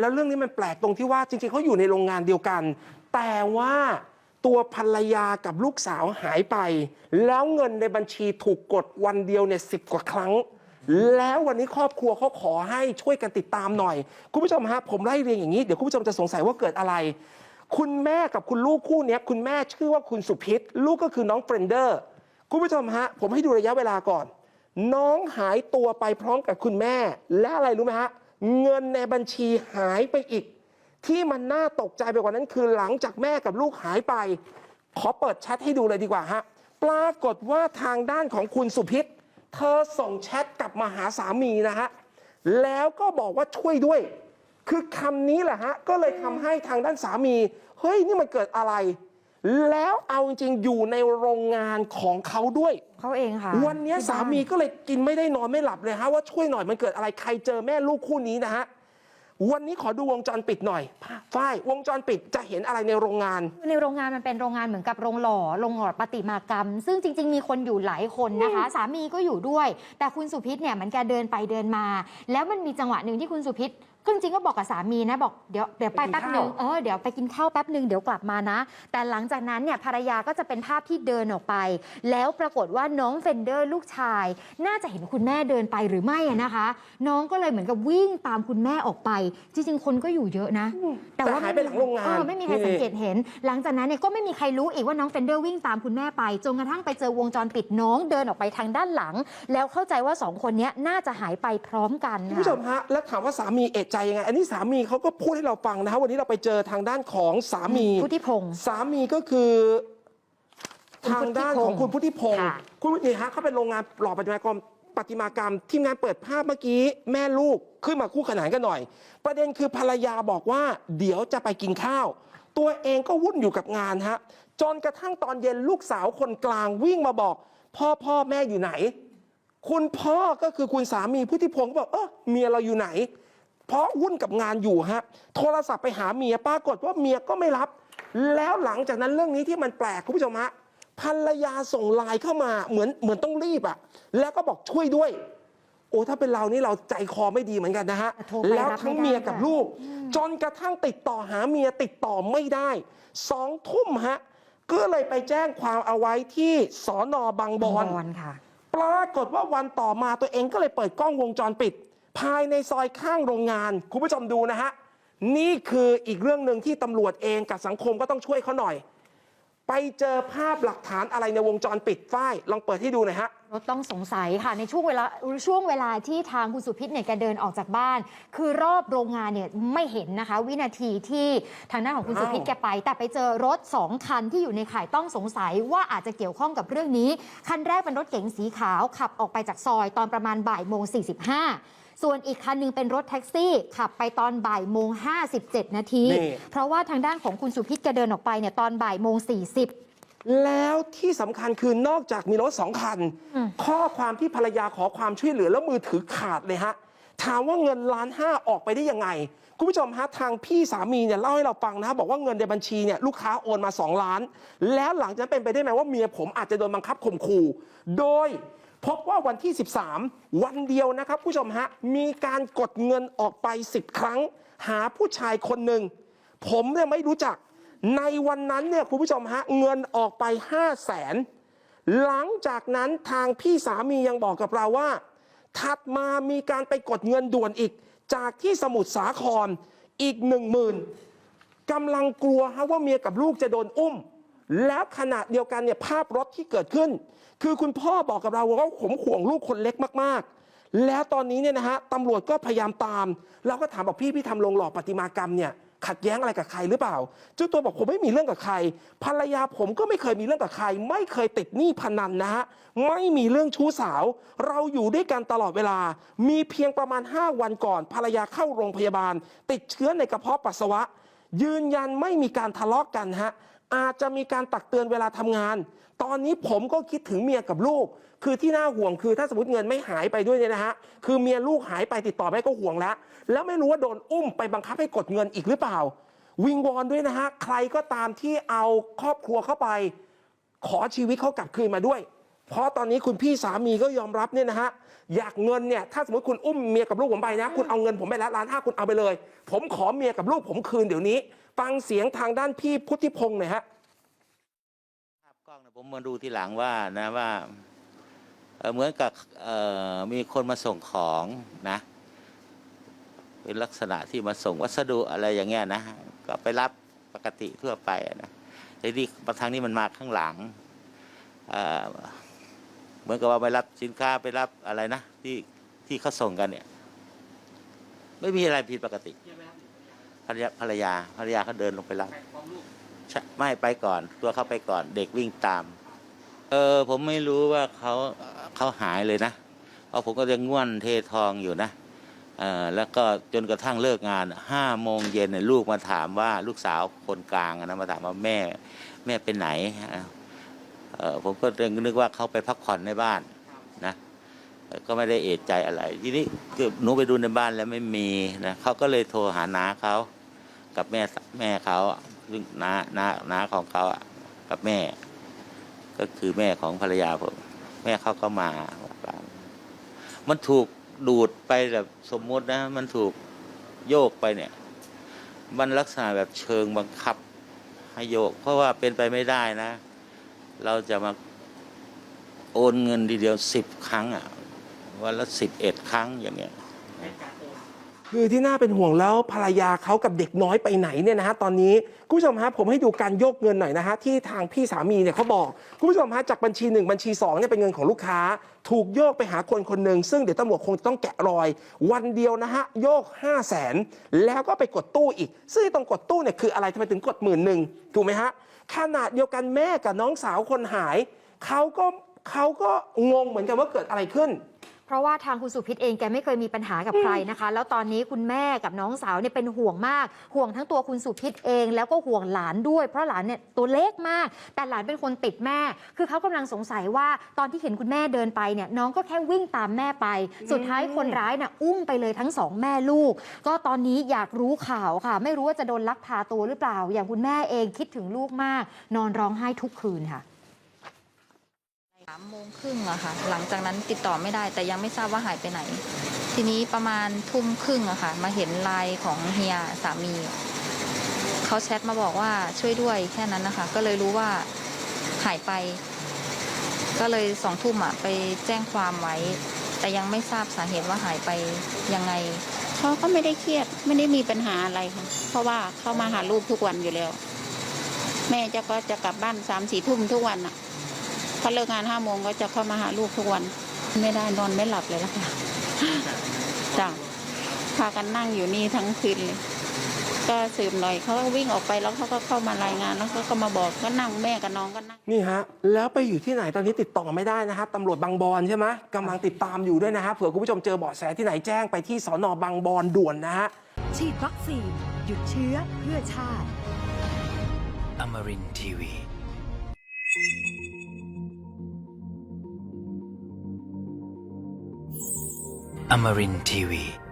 แล้วเรื่องนี้มันแปลกตรงที่ว่าจริงๆเขาอยู่ในโรงงานเดียวกัน แต่ว่าตัวภรรยากับลูกสาวหายไป แล้วเงินในบัญชีถูกกดวันเดียวเนี่ยสิบกว่าครั้ง แล้ววันนี้ครอบครัวเขาขอให้ช่วยกันติดตามหน่อย คุณผู้ชมฮะผมไล่เรียงอย่างนี้ เดี๋ยวคุณผู้ชมจะสงสัยว่าเกิดอะไร คุณแม่กับคุณลูกคู่เนี้ยคุณแม่ชื่อว่าคุณสุพิษ ลูกก็คือน้องเฟรนเดอร์ คุณผู้ชมฮะผมให้ดูระยะเวลาก่อน น้องหายตัวไปพร้อมกับคุณแม่ และอะไรรู้ไหมฮะ เงินในบัญชีหายไปอีก ที่มันน่าตกใจไปกว่านั้นคือหลังจากแม่กับลูกหายไป ขอเปิดแชทให้ดูเลยดีกว่าฮะปรากฏว่าทางด้านของคุณสุพิษเธอส่งแชทกลับมาหาสามีนะฮะแล้วก็บอกว่าช่วยด้วย คือคำนี้แหละฮะก็เลยทำให้ทางด้านสามี เฮ้ยนี่มันเกิดอะไร แล้วเอาจริงๆอยู่ในโรงงานของเขาด้วย เขาเองค่ะวันเนี้ยที่สาบ้นมีก็เลยกินไม่ได้นอนไม่หลับเลยฮะว่าช่วยหน่อยมันเกิดอะไรใครเจอแม่ลูกคู่นี้นะฮะวันนี้ขอดูวงจรปิดหน่อยฝ้ายวงจรปิดจะเห็นอะไรในโรงงาน ในโรงงานมันเป็นโรงงานเหมือนกับโรงหล่อ โรงหล่อประติมากรรม ซึ่งจริง ๆ มีคนอยู่หลายคนนะคะ สามีก็อยู่ด้วย แต่คุณสุพิษเนี่ยมันแกเดินไปเดินมา แล้วมันมีจังหวะหนึ่งที่คุณสุพิษ ก็จริงๆก็บอกกับสามีนะบอกเดี๋ยวเดี๋ยวไปไปกินแป๊บหนึ่งข้าว เออเดี๋ยวไปกินข้าวแป๊บหนึ่งเดี๋ยวกลับมานะ แต่หลังจากนั้นเนี่ยภรรยาก็จะเป็นภาพที่เดินออกไป แล้วปรากฏว่าน้องเฟนเดอร์ลูกชาย น่าจะเห็นคุณแม่เดินไปหรือไม่อะนะคะ น้องก็เลยเหมือนกับวิ่งตามคุณแม่ออกไป จริง ๆ คนก็อยู่เยอะนะ แต่หายไปหลังโรงงาน เออไม่มีใครสังเกตเห็น หลังจากนั้นเนี่ยก็ไม่มีใครรู้อีกว่าน้องเฟนเดอร์วิ่งตามคุณแม่ไป จนกระทั่งไปเจอวงจรปิดน้องเดินออกไปทางด้านหลัง แล้วเข้าใจว่าสองคนเนี้ยน่าจะหายไปพร้อมกันคุณค่ะผู้ชมฮะ แล้วถามว่าสามีเอะใจยังไง อันนี้สามีเขาก็พูดให้เราฟังนะฮะวันนี้เราไปเจอทางด้านของสามีพุทธิพงศ์ สามีก็คือคุณทางด้านของคุณพุทธิพงศ์ค่ะ คุณนี่ฮะเขาเป็นโรงงานหล่อประติมากรรมประติมากรรม ทีมงานเปิดภาพเมื่อกี้ แม่ลูกขึ้นมาคู่ขนานกันหน่อย ประเด็นคือภรรยาบอกว่า เดี๋ยวจะไปกินข้าว ตัวเองก็วุ่นอยู่กับงานฮะจนกระทั่งตอนเย็นลูกสาวคนกลางวิ่งมาบอก พ่อพ่อแม่อยู่ไหน คุณพ่อก็คือคุณสามีพุทธิพงศ์ก็บอกเออเมียเราอยู่ไหน เพราะวุ่นกับงานอยู่ฮะโทรศัพท์ไปหาเมียปรากฏว่าเมียก็ไม่รับ แล้วหลังจากนั้นเรื่องนี้ที่มันแปลกคุณผู้ชมฮะภรรยาส่งไลน์เข้ามาเหมือนเหมือนต้องรีบอะแล้วก็บอกช่วยด้วย โอ้ถ้าเป็นเรานี่เราใจคอไม่ดีเหมือนกันนะฮะโทรไปแล้วรับทั้งไม่ได้เมียกับด้วยลูก จนกระทั่งติดต่อหาเมียติดต่อไม่ได้สองทุ่มฮะก็เลยไปแจ้งความเอาไว้ที่สอนอบางบอน บอนค่ะ ปรากฏว่าวันต่อมาตัวเองก็เลยเปิดกล้องวงจรปิด ภายในซอยข้างโรงงาน คุณผู้ชมดูนะฮะ นี่คืออีกเรื่องหนึ่งที่ตำรวจเองกับสังคมก็ต้องช่วยเขาหน่อย ไปเจอภาพหลักฐานอะไรในวงจรปิดฝ้ายลองเปิดให้ดูหน่อยฮะ รถต้องสงสัยค่ะในช่วงเวลาช่วงเวลาที่ทางคุณสุพิษเนี่ยแกเดินออกจากบ้าน คือรอบโรงงานเนี่ยไม่เห็นนะคะ วินาทีที่ทางด้านของคุณอ้าวสุพิษแกไป แต่ไปเจอรถสองคันที่อยู่ในข่ายต้องสงสัยว่าอาจจะเกี่ยวข้องกับเรื่องนี้ คันแรกเป็นรถเก๋งสีขาวขับออกไปจากซอยตอนประมาณบ่ายโมง45 ส่วนอีกคันหนึงเป็นรถแท็กซี่ ขับไปตอนบ่ายโมง 57 นาทีนี่เพราะว่าทางด้านของคุณสุพิษแกเดินออกไปเนี่ยตอนบ่ายโมง 40แล้วที่สำคัญคือนอกจากมีรถสองคันอืมข้อความที่ภรรยาขอความช่วยเหลือแล้วมือถือขาดเลยฮะ ถามว่าเงินล้านห้าออกไปได้ยังไง คุณผู้ชมฮะทางพี่สามีเนี่ยเล่าให้เราฟังนะฮะบอกว่าเงินในบัญชีเนี่ยลูกค้าโอนมา 2 ล้าน แล้วหลังจากนั้นเป็นไปได้ไหมว่าเมียผมอาจจะโดนบังคับข่มขู่ โดย พบว่าวันที่ 13 วันเดียวนะครับผู้ชมฮะ มีการกดเงินออกไป 10 ครั้ง หาผู้ชายคนหนึ่ง ผมเนี่ยไม่รู้จัก ในวันนั้นเนี่ยคุณผู้ชมฮะ เงินออกไป 5 0 0แสนหลังจากนั้นทางพี่สามียังบอกกับเราว่า ถัดมามีการไปกดเงินด่วนอีก จากที่สมุทรสาครอีกหนึ่งหมื่นกำลังกลัวฮะว่าเมียกับลูกจะโดนอุ้ม แล้วขณะเดียวกันเนี่ยภาพรถที่เกิดขึ้น คือคุณพ่อบอกกับเราว่าผมห่วงลูกคนเล็กมากๆ แล้วตอนนี้เนี่ยนะฮะตำรวจก็พยายามตาม เราก็ถามบอกพี่พี่ทำโรงหล่อประติมากรรมเนี่ยขัดแย้งอะไรกับใครหรือเปล่าเจ้าตัวบอกผมไม่มีเรื่องกับใคร ภรรยาผมก็ไม่เคยมีเรื่องกับใคร ไม่เคยติดหนี้พนันนะฮะ ไม่มีเรื่องชู้สาว เราอยู่ด้วยกันตลอดเวลา มีเพียงประมาณ 5 วันก่อน ภรรยาเข้าโรงพยาบาล ติดเชื้อในกระเพาะปัสสาวะ ยืนยันไม่มีการทะเลาะกันฮะ อาจจะมีการตักเตือนเวลาทำงาน ตอนนี้ผมก็คิดถึงเมียกับลูก คือที่น่าห่วงคือถ้าสมมติเงินไม่หายไปด้วยเนี่ยนะฮะ คือเมียลูกหายไปติดต่อไม่ก็ห่วงแล้ว แล้วไม่รู้ว่าโดนอุ้มไปบังคับให้กดเงินอีกหรือเปล่า วิงวอนด้วยนะฮะ ใครก็ตามที่เอาครอบครัวเข้าไป ขอชีวิตเขากลับคืนมาด้วย เพราะตอนนี้คุณพี่สามีก็ยอมรับเนี่ยนะฮะ อยากเงินเนี่ย ถ้าสมมติคุณอุ้มเมียกับลูกผมไปนะ คุณเอาเงินผมไปแล้วล้านห้าคุณเอาไปเลย ผมขอเมียกับลูกผมคืนเดี๋ยวนี้ ฟังเสียงทางด้านพี่พุทธิพงศ์หน่อยฮะภาพกล้องเนี่ยผมมาดูทีหลังว่านะว่าเอ่อเหมือนกับเอ่อมีคนมาส่งของนะ เป็นลักษณะที่มาส่งวัสดุอะไรอย่างเงี้ยนะ ก็ไปรับปกติทั่วไปอะนะแต่ที่มาทางนี้มันมาข้างหลังเอ่อเหมือนกับว่าไปรับสินค้าไปรับอะไรนะ ที่ที่เขาส่งกันเนี่ย ไม่มีอะไรผิดปกติภร รยาภรรยาภรรยาเขาเดินลงไปรับใช่ไม่ไปก่อน ตัวเขาไปก่อน เด็กวิ่งตาม เออ ผมไม่รู้ว่าเขาเขาหายเลยนะเพราะผมก็ยังง่วนเททองอยู่นะเออแล้วก็จนกระทั่งเลิกงานห้าโมงเย็นเนี่ยลูกมาถามว่าลูกสาวคนกลางอะนะมาถามว่าแม่แม่เป็นไหนเออผมก็ยังนึกว่าเขาไปพักผ่อนในบ้านนะเออก็ไม่ได้เอะใจอะไร ทีนี้คือหนูไปดูในบ้านแล้วไม่มีนะเขาก็เลยโทรหาน้าเขา กับแม่แม่เขาซึ่งน้าน้าน้าของเขาอะกับแม่ ก็คือแม่ของภรรยาผมแม่เขาก็มามันถูกดูดไปแบบสมมุตินะ มันถูกโยกไปเนี่ย มันลักษณะแบบเชิงบังคับให้โยก เพราะว่าเป็นไปไม่ได้นะ เราจะมาโอนเงินทีเดียวสิบครั้งอะวันละสิบเอ็ดครั้งอย่างเงี้ย คือที่น่าเป็นห่วงแล้วภรรยาเขากับเด็กน้อยไปไหนเนี่ยนะฮะตอนนี้คุณผู้ชมฮะผมให้ดูการโยกเงินหน่อยนะฮะที่ทางพี่สามีเนี่ยเขาบอกคุณผู้ชมฮะจากบัญชีหนึ่งบัญชีสองเนี่ยเป็นเงินของลูกค้า ถูกโยกไปหาคนคนหนึ่งซึ่งเดี๋ยวตำรวจคงต้องแกะรอย วันเดียวนะฮะโยก 5 0 0แสนแล้วก็ไปกดตู้อีก ซึ่งตรงกดตู้เนี่ยคืออะไรทำไมถึงกดหมื่นหนึ่งถูกไหมฮะขนาดเดียวกันแม่กับน้องสาวคนหายเขาก็เขาก็งงเหมือนกันว่าเกิดอะไรขึ้น เพราะว่าทางคุณสุพิษเองแกไม่เคยมีปัญหากับใครนะคะ แล้วตอนนี้คุณแม่กับน้องสาวเนี่ยเป็นห่วงมาก ห่วงทั้งตัวคุณสุพิษเอง แล้วก็ห่วงหลานด้วย เพราะหลานเนี่ยตัวเล็กมาก แต่หลานเป็นคนติดแม่ คือเขากำลังสงสัยว่าตอนที่เห็นคุณแม่เดินไปเนี่ยน้องก็แค่วิ่งตามแม่ไป สุดท้ายคนร้ายน่ะอุ้มไปเลยทั้งสองแม่ลูก ก็ตอนนี้อยากรู้ข่าวค่ะ ไม่รู้ว่าจะโดนลักพาตัวหรือเปล่า อย่างคุณแม่เองคิดถึงลูกมาก นอนร้องไห้ทุกคืนค่ะ สามโมงครึ่งอะค่ะ หลังจากนั้นติดต่อไม่ได้ แต่ยังไม่ทราบว่าหายไปไหน ทีนี้ประมาณทุ่มครึ่งอะค่ะ มาเห็นไลน์ของเฮียสามีเขาแชทมาบอกว่าช่วยด้วยแค่นั้นนะคะ ก็เลยรู้ว่าหายไป ก็เลยสองทุ่มอะไปแจ้งความไว้ แต่ยังไม่ทราบสาเหตุว่าหายไปยังไงเขาก็ไม่ได้เครียดไม่ได้มีปัญหาอะไรค่ะ เพราะว่าเขามาหาลูกทุกวันอยู่แล้ว แม่จะก็จะกลับบ้านสามสี่ทุ่มทุกวันอะ พอเลิกงานห้าโมงก็จะเข้ามาหาลูกทุกวัน ไม่ได้นอนไม่หลับเลยละค่ะจ้ะพากันนั่งอยู่นี่ทั้งคืนเลย ก็สืบหน่อยเขาก็วิ่งออกไปแล้วเขาก็เข้ามารายงานแล้วเขาก็มาบอกก็นั่งแม่กับน้องก็นั่ง นี่ฮะ แล้วไปอยู่ที่ไหนตอนนี้ติดต่อไม่ได้นะฮะตำรวจบางบอนใช่ไหมกำลังติดตามอยู่ด้วยนะฮะเผื่อคุณผู้ชมเจอเบาะแสที่ไหนแจ้งไปที่สอนอบางบอนด่วนนะฮะฉีดวัคซีนหยุดเชื้อเพื่อชาติ Amarin Tiwi. Amarin Tiwi.